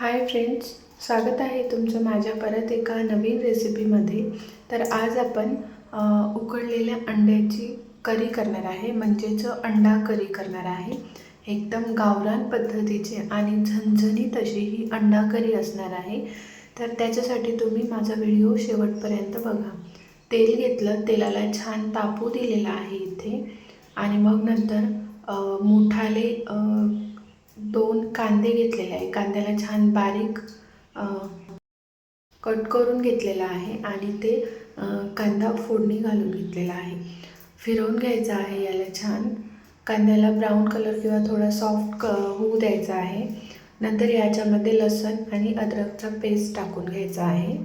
Hi friends स्वागत आहे तुमचं माझ्या परत एका नवीन रेसिपीमध्ये तर आज आपण उकडलेल्या अंड्याची करी करणार आहे. म्हणजेच अंडा करी करणार आहे. एकदम गावरान पद्धतीचे आणि झणझणीत अशी ही अंडा करी असणार आहे. तर त्याच्यासाठी तुम्ही माझा व्हिडिओ शेवटपर्यंत बघा. तेल घेतलं तेलाला छान तापू दिलेला आहे इथे. आणि मग नंतर मोठाले दोन कांदे घेतलेले आहे. कांद्याला छान बारीक कट करून घेतलेला आहे आणि ते कांदा फोडणी घालून घेतलेला आहे. फिरवून घ्यायचं आहे याला छान. कांद्याला ब्राऊन कलर किंवा थोडा सॉफ्ट क होऊ द्यायचा आहे. नंतर याच्यामध्ये लसण आणि अद्रकचा पेस्ट टाकून घ्यायचा आहे.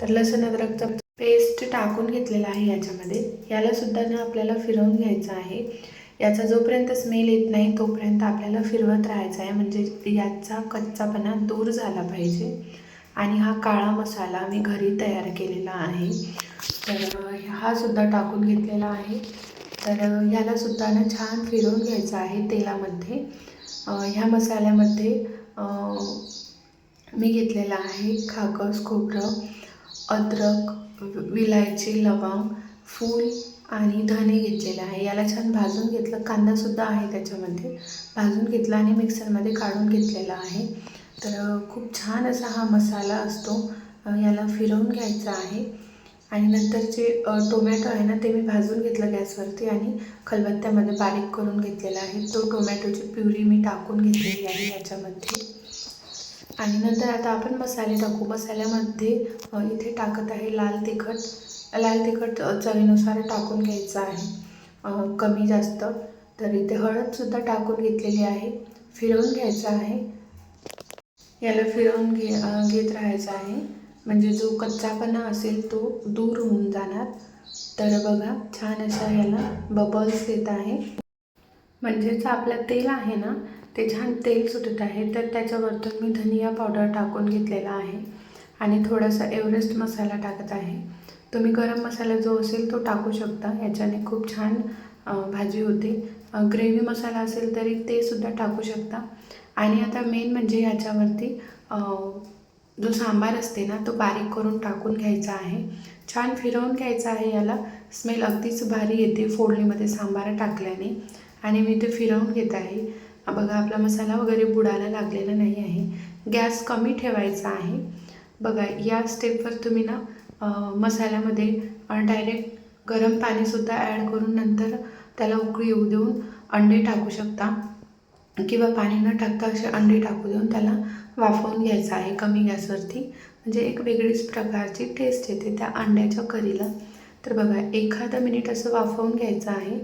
तर लसण अद्रकचा पेस्ट टाकून घेतलेला आहे याच्यामध्ये. यालासुद्धा ना आपल्याला फिरवून घ्यायचं आहे. याचा जोपर्यंत स्मेल येत नाही तोपर्यंत आपल्याला फिरवत राहायचं आहे म्हणजे याचा कच्चापणा दूर झाला पाहिजे. आणि हा काळा मसाला मी घरी तयार केलेला आहे. तर हासुद्धा हा सुद्धा टाकून घेतलेला आहे. तर ह्याला सुद्धा ना छान फिरवून घ्यायचं आहे तेलामध्ये. ह्या मसाल्यामध्ये मी घेतलेला आहे खाकस खोबरं अद्रक विलायची लवंग फूल आणि धने घेतलेला आहे. याला छान भाजून घेतलं. कांदासुद्धा आहे त्याच्यामध्ये. भाजून घेतला आणि मिक्सरमध्ये काढून घेतलेला आहे. तर खूप छान असा हा मसाला असतो. याला फिरवून घ्यायचा आहे. आणि नंतर जे टोमॅटो आहे ना ते मी भाजून घेतलं गॅसवरती आणि खलबत्त्यामध्ये बारीक करून घेतलेला आहे. तो टोमॅटोची प्युरी मी टाकून घेतलेली आहे याच्यामध्ये. आणि नंतर आता आपण मसाले टाकू. मसाल्यामध्ये इथे टाकत आहे लाल तिखट. लाल तिखट चवीनुसार टाकून घ्यायचं आहे. कमी जास्त. तर इथे हळदसुद्धा टाकून घेतलेली आहे. फिरवून घ्यायचं आहे. याला फिरवून घे घेत राहायचं आहे. म्हणजे जो कच्चापणा असेल तो दूर होऊन जाणार. तर बघा छान अशा याला बबल्स येत आहे. म्हणजेच आपलं तेल आहे ना ते छान तेल सुटत आहे. तर त्याच्यावरतून मी धनिया पावडर टाकून घेतलेला आहे. आणि थोडासा एव्हरेस्ट मसाला टाकत आहे. तुम्ही गरम मसाला जो असेल तो टाकू शकता. याच्याने खूप छान भाजी होते. ग्रेव्ही मसाला असेल तरी ते सुद्धा टाकू शकता. आणि आता मेन म्हणजे याच्यावरती जो सांबार असते ना तो बारीक करून टाकून घ्यायचा आहे. छान फिरवून घ्यायचा आहे याला. स्मेल अगदीच भारी येते फोडणीमध्ये सांबार टाकल्याने. आणि मी ते फिरवून घेत आहे. बघा आपला मसाला वगैरे बुडायला लागलेला नाही आहे. गॅस कमी ठेवायचा आहे. बघा या स्टेपवर तुम्ही ना मसाल्यामध्ये डायरेक्ट गरम पाणीसुद्धा ॲड करून नंतर त्याला उकळी येऊ देऊन अंडे टाकू शकता. किंवा पाणी न टाकता असे अंडे टाकू देऊन त्याला वाफवून घ्यायचं आहे कमी गॅसवरती. म्हणजे एक वेगळीच प्रकारची टेस्ट येते त्या अंड्याच्या करीला. तर बघा एखादा मिनिट असं वाफवून घ्यायचं आहे.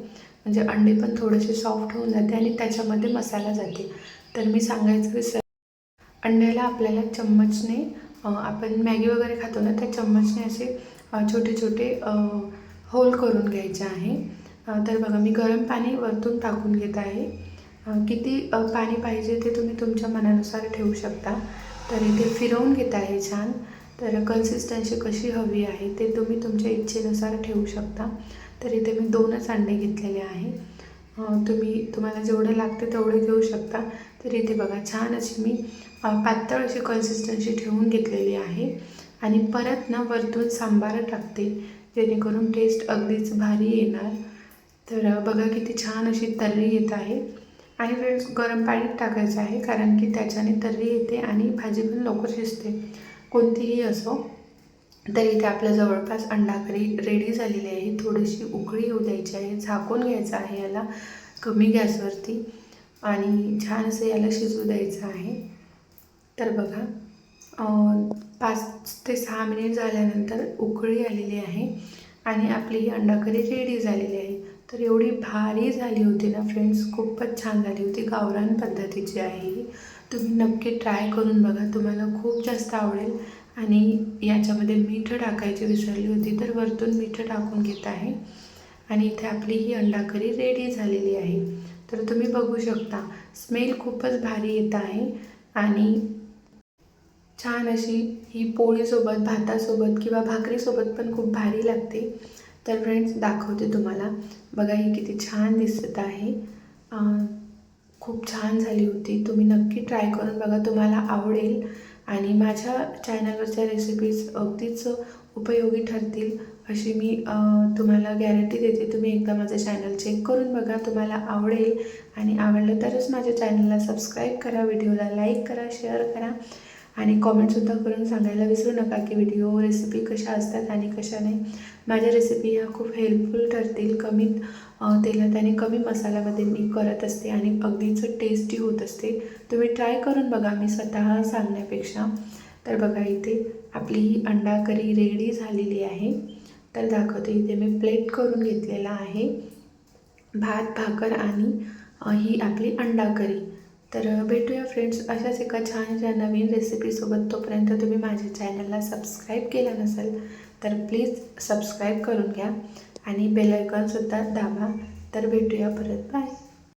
म्हणजे अंडे पण थोडेसे सॉफ्ट होऊन जाते आणि त्याच्यामध्ये मसाला जाते. तर मी सांगायचं विसर अंड्याला आपल्याला चम्मचने आपण मॅगी वगैरे खातो ना त्या चम्मचने असे छोटे छोटे होल करून घ्यायचे आहे. तर बघा मी गरम पाणी वरतून टाकून घेत आहे. किती पाणी पाहिजे ते तुम्ही तुमच्या मनानुसार ठेवू शकता. तर इथे फिरवून घेत आहे छान. तर कन्सिस्टन्सी कशी हवी आहे ते तुम्ही तुमच्या इच्छेनुसार ठेवू शकता. तर इथे मी दोनच अंडे घेतलेले आहे. तुम्ही तुम्हाला जेवढं लागते तेवढे घेऊ शकता. तर इथे बघा छान अशी मी पातळ अशी कन्सिस्टन्सी ठेवून घेतलेली आहे. आणि परत ना वरतून सांबार टाकते जेणेकरून टेस्ट अगदीच भारी येणार. तर बघा किती छान अशी तर्री येत आहे. आणि वेळेस गरम पाणी टाकायचं आहे कारण की त्याच्याने तर्री येते आणि भाजी पण लवकर शिजते. कोणतीही असो. तर इथे आपल्या जवळपास अंडा करी रेडी झालेली आहे. थोडीशी उकळी येऊ द्यायची आहे. झाकून घ्यायचं आहे याला कमी गॅसवरती आणि छान असं याला शिजू द्यायचं आहे. तर बघा पाच ते सहा मिनिट झाल्यानंतर उकळी आलेली आहे आणि आपली ही अंडा करी रेडी झालेली आहे. तर एवढी भारी झाली होती ना फ्रेंड्स खूपच छान झाली होती. गावरान पद्धतीची आहे ही. तुम्ही नक्की ट्राय करून बघा. तुम्हाला खूप जास्त आवडेल. आणि याच्यामध्ये मीठ टाकायची विसरली होती तर वरतून मीठ टाकून घेत आहे. आणि इथे आपली ही अंडा करी रेडी झालेली आहे. तर तुम्ही बघू शकता स्मेल खूपच भारी येत आहे. आणि छान अशी ही पोळीसोबत भातासोबत किंवा भाकरीसोबत पण खूप भारी लागते. तर फ्रेंड्स दाखवते तुम्हाला. बघा ही किती छान दिसत आहे. खूप छान झाली होती. तुम्ही नक्की ट्राय करून बघा. तुम्हाला आवडेल. आणि माझ्या चॅनलवरच्या रेसिपीज अगदीच उपयोगी ठरतील अशी मी तुम्हाला गॅरंटी देते. तुम्ही एकदा माझं चॅनल चेक करून बघा. तुम्हाला आवडेल आणि आवडलं तरच माझ्या चॅनलला सबस्क्राईब करा व्हिडिओला लाईक करा शेअर करा आणि कॉमेंटसुद्धा करून सांगायला विसरू नका की व्हिडिओ रेसिपी कशा असतात आणि कशा नाही. माझ्या रेसिपी ह्या खूप हेल्पफुल ठरतील. कमीत अ, तेलात आणि कमी मसाल्यामध्ये मी करत असते आणि अगदीच टेस्टी होत असते तुम्ही ट्राय करून बघा. मी स्वतः सांगण्यापेक्षा. तर बघा इथे आपली ही अंडा करी रेडी झालेली आहे. तर दाखवते इथे मी प्लेट करून घेतलेला आहे. भात भाकर आणि ही आपली अंडा करी तर भेटूया फ्रेंड्स अशाच एका छानशा नवीन रेसिपीसोबत तोपर्यंत तुम्ही माझ्या चॅनलला सबस्क्राईब केलं नसेल तर प्लीज सबस्क्राईब करून घ्या. आणि बेल आयकॉनसुद्धा दाबा. तर भेटूया परत. बाय.